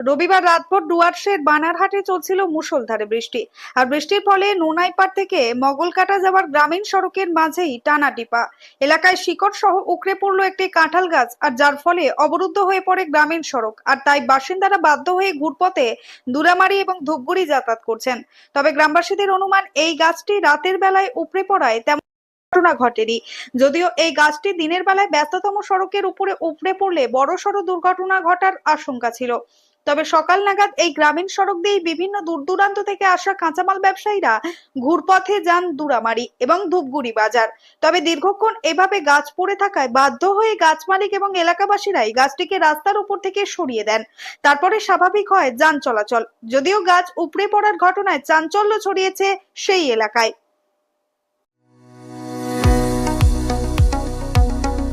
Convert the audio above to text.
রবিবার রাতভর ডুয়ার্সের বানারহাটে চলছিল মুষলধারে বৃষ্টি। আর বৃষ্টির ফলে নোনাইপাড় থেকে মগলকাটা যাওয়ার গ্রামীণ সড়কের মাঝেই টানা টিপা। এলাকায় শিকড় সহ উকড়ে পড়ল একটি কাঁঠাল গাছ আর যার ফলে অবরুদ্ধ হয়ে পড়ে গ্রামীণ সড়ক। আর তাই বাসিন্দারা বাধ্য হয়ে ঘুরপথে দুরামারি এবং ধূপগুড়ি যাতায়াত করছেন। তবে গ্রামবাসীদের অনুমান, এই গাছটি রাতের বেলায় উপড়ে পড়ায় তেমন ঘটনা ঘটেনি। যদিও এই গাছটি দিনের বেলায় ব্যস্ততম সড়কের উপরে উপড়ে পড়লে বড়সড় দুর্ঘটনা ঘটার আশঙ্কা ছিল। তবে সকাল নাগাদ এই গ্রামীণ সড়ক দিয়ে বিভিন্ন দূর দূরান্ত থেকে আসা কাঁচামাল ব্যবসায়ীরা ঘুরপথে যান দুরামারি এবং ধূপগুড়ি বাজার। তবে দীর্ঘক্ষণ এভাবে গাছ পড়ে থাকায় বাধ্য হয়ে গাছ মালিক এবং এলাকাবাসীরাই গাছটিকে রাস্তার উপর থেকে সরিয়ে দেন। তারপরে স্বাভাবিক হয় যান চলাচল। যদিও গাছ উপড়ে পড়ার ঘটনায় চাঞ্চল্য ছড়িয়েছে সেই এলাকায়।